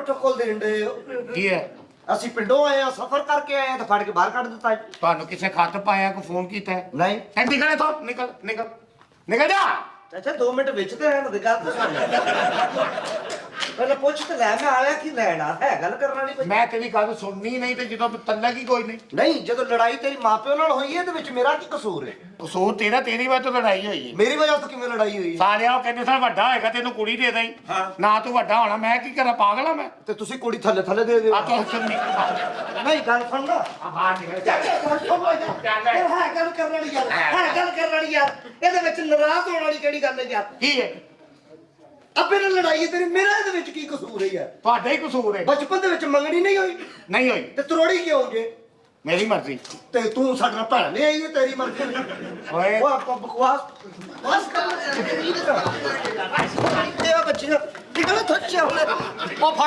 Protocol ਦੇਣ ਦੇ ਕੀ ਹੈ? ਅਸੀਂ ਪਿੰਡੋਂ ਆਏ ਆ ਸਫ਼ਰ ਕਰਕੇ ਆਏ ਆ ਤਾਂ ਫੜ ਕੇ ਬਾਹਰ ਕੱਢ ਦਿੱਤਾ ਜੀ। ਤੁਹਾਨੂੰ ਕਿਸੇ ਖੱਤ ਪਾਇਆ ਕੋ ਫੋਨ ਕੀਤਾ ਹੈ? ਨਹੀਂ। ਐ ਨਿਕਲੇ ਤੋਂ ਨਿਕਲ ਨਿਕਲ। ਨਿਕਲ ਜਾ! ਚਾਚਾ 2 ਮਿੰਟ ਵਿੱਚ ਤੇ ਰਹਿਣ ਦੇ ਗੱਲ ਤਾਂ ਸੁਣ ਪਹਿਲਾਂ ਪੁੱਛ ਤੇ ਲੈ ਮੈਂ ਆਇਆ ਕੀ ਲੈਣਾ ਹੈ ਗੱਲ ਕਰਨਾ ਨਹੀਂ ਕੋਈ। ਮੈਂ ਤੇਰੀ ਗੱਲ ਸੁਣਨੀ ਨਹੀਂ ਤੇ ਜਦੋਂ ਤੱਲਾ ਕੀ ਕੋਈ ਨਹੀਂ। ਨਹੀਂ ਜਦੋਂ ਲੜਾਈ ਤੇਰੀ ਮਾਪਿਓ ਨਾਲ ਹੋਈ ਹੈ ਇਹਦੇ ਵਿੱਚ ਮੇਰਾ ਕੀ ਕਸੂਰ ਹੈ? ਕਸੂਰ ਤੇਰਾ ਤੇਰੀ ਵਜ੍ਹਾ ਤੋਂ ਲੜਾਈ ਹੋਈ ਹੈ। ਮੇਰੀ ਵਜ੍ਹਾ ਤੋਂ ਕਿਵੇਂ ਲੜਾਈ ਹੋਈ ਹੈ? ਸਾਲਿਆ ਉਹ ਕਹਿੰਦੇ ਸਰ ਵੱਡਾ ਹੋਏਗਾ ਤੈਨੂੰ ਕੁੜੀ ਦੇ ਦੇਈ। ਨਾ ਤੂੰ ਵੱਡਾ ਹੋਣਾ ਮੈਂ ਕੀ ਕਰਾਂ ਪਾਗਲ ਆ ਮੈਂ? ਤੇ ਤੁਸੀਂ ਕੁੜੀ ਥੱਲੇ ਥੱਲੇ ਦੇ ਦਿਓ। ਆ ਤੂੰ ਹੱਥ ਨਹੀਂ। ਨਹੀਂ ਗੱਲ ਸੁਣ ਲਾ ਬਾਹਰ ਨਿਕਲ ਜਾ। ਗੱਲ ਸੁਣ ਲਾ। ਚੱਲ। ਹੈ ਗੱਲ ਕਰਨ ਵਾਲੀ ਯਾਰ ਹੈ ਗੱਲ ਕਰਨ ਵਾਲੀ ਯਾਰ। ਇਹਦੇ ਵਿੱਚ ਨਾਰਾਜ਼ ਹੋਣ ਵਾਲੀ ਕਿਹੜੀ ਗੱਲ ਹੈ ਯਾਰ? ਕੀ ਹੈ? ਅੱਬੇ ਨਾਲ ਲੜਾਈ ਹੈ ਤੇਰੀ ਮੇਰਾ ਇਹਦੇ ਵਿੱਚ ਕੀ ਕਸੂਰ ਹੈ ਯਾਰ? ਤੁਹਾਡਾ ਹੀ ਕਸੂਰ ਹੈ। ਬਚਪਨ ਦੇ ਵਿੱਚ ਮੰਗਣੀ ਨਹੀਂ ਹੋਈ? ਨਹੀਂ ਹੋਈ। ਤੇ ਤਰੋੜੀ ਕਿਉਂ ਜੇ? ਮੇਰੀ ਮਰਜ਼ੀ। ਤੇ ਤੂੰ ਸਾਡਾ ਭੈਣ ਨਹੀਂ ਆਈ ਹੈ ਤੇਰੀ ਮਰਜ਼ੀ। ਓਏ। ਉਹ ਆਪਾਂ ਬਕਵਾਸ ਬਸ ਕਰ ਇਹ ਬੱਚੇ ਨਿਕਲ ਥੱਚਿਆ ਹੁਣ ਉਹ ਫੜ